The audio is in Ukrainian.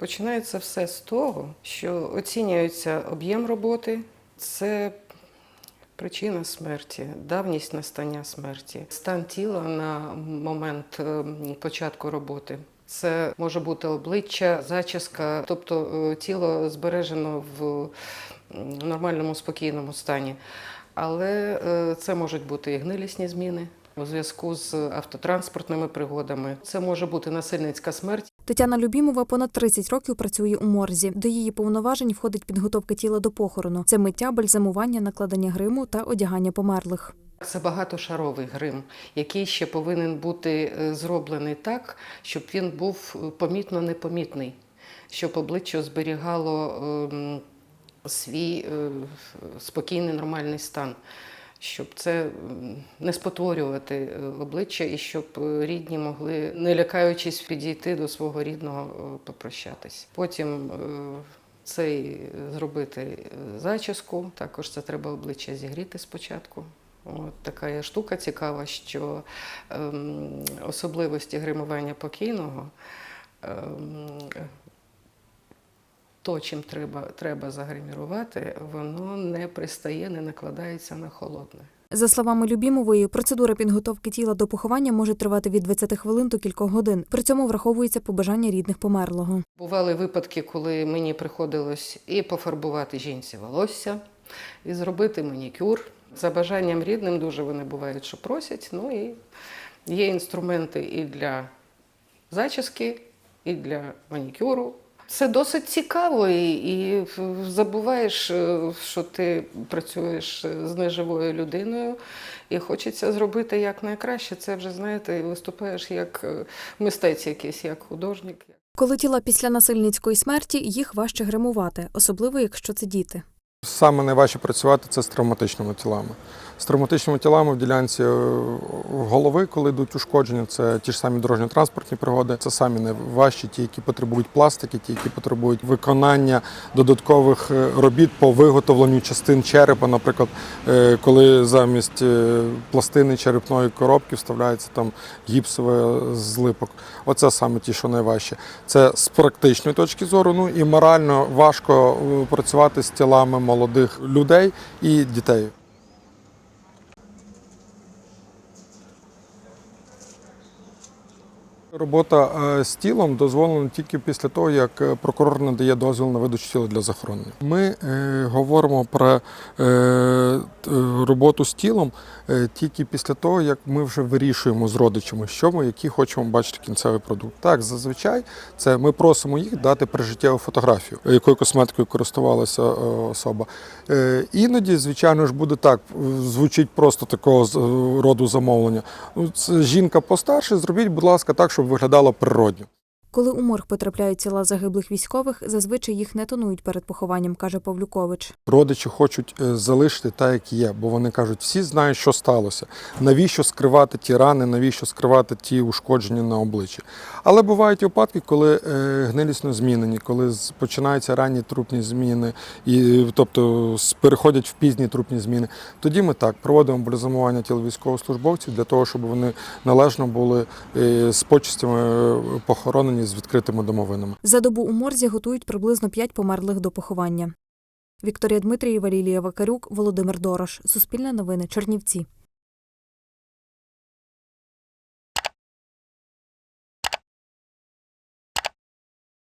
Починається все з того, що оцінюється об'єм роботи, це причина смерті, давність настання смерті, стан тіла на момент е, початку роботи. Це може бути обличчя, зачіска, тобто е, тіло збережено в нормальному спокійному стані. Але е, це можуть бути і гнилісні зміни у зв'язку з автотранспортними пригодами. Це може бути насильницька смерть. Тетяна Любімова понад 30 років працює у морзі. До її повноважень входить підготовка тіла до похорону. Це миття, бальзамування, накладення гриму та одягання померлих. Це багатошаровий грим, який ще повинен бути е, зроблений так, щоб він був е, помітно непомітний, щоб обличчя зберігало ем, свій е, спокійний нормальний стан, щоб це не спотворювати е, обличчя і щоб е, рідні могли, не лякаючись, підійти до свого рідного, е, попрощатись. Потім цей зробити зачіску, також це треба обличчя зігріти спочатку. От така є штука цікава, що ем, особливості гримування покійного, ем, то, чим треба, треба загримірувати, воно не пристає, не накладається на холодне. За словами Любімової, процедура підготовки тіла до поховання може тривати від 20 хвилин до кількох годин. При цьому враховується побажання рідних померлого. Бували випадки, коли мені приходилось і пофарбувати жінці волосся, і зробити манікюр. За бажанням рідним дуже вони бувають, що просять. Ну і є інструменти і для зачіски, і для манікюру. Це досить цікаво, і, і забуваєш, е, що ти працюєш з неживою людиною, і хочеться зробити як найкраще. Це вже знаєте, виступаєш як е, мистець якийсь, як художник. Коли тіла після насильницької смерті, їх важче гримувати, особливо якщо це діти. Саме найважче працювати це з травматичними тілами. З травматичними тілами в ділянці е, голови, коли йдуть ушкодження, це ті ж самі дорожньо-транспортні пригоди. Це самі найважчі, ті, які потребують пластики, ті, які потребують виконання додаткових е, робіт по виготовленню частин черепа. Наприклад, е, коли замість пластини черепної коробки вставляється там гіпсове злипок. Оце саме ті, що найважче. Це з практичної точки зору. Ну і морально важко працювати з тілами молодих людей і дітей. Робота е, з тілом дозволена тільки після того, як е, прокурор надає дозвіл на видачу тіла для захоронення. Ми е, говоримо про роботу з тілом тільки після того, як ми вже вирішуємо з родичами, що ми, які хочемо бачити кінцевий продукт. Так, зазвичай це ми просимо їх дати прижиттєву фотографію, якою косметикою користувалася особа. Іноді, звичайно ж, буде так, звучить просто такого роду замовлення. Ну, жінка постарше, зробіть, будь ласка, так, щоб виглядало природньо. Коли у морг потрапляють тіла загиблих військових, зазвичай їх не тонують перед похованням, каже Павлюкович. Родичі хочуть е, залишити так, як є, бо вони кажуть, всі знають, що сталося. Навіщо скривати ті рани, навіщо скривати ті ушкодження на обличчі. Але бувають випадки, коли е, гнилісно змінені, коли починаються ранні трупні зміни, і, тобто переходять в пізні трупні зміни. Тоді ми так проводимо бальзамування тіл військовослужбовців для того, щоб вони належно були е, з почестями е, похоронені з відкритими домовинами. За добу у морзі готують приблизно п'ять померлих до поховання. Вікторія Дмитрієва, Лілія Вакарюк, Володимир Дорош. Суспільне новини. Чернівці.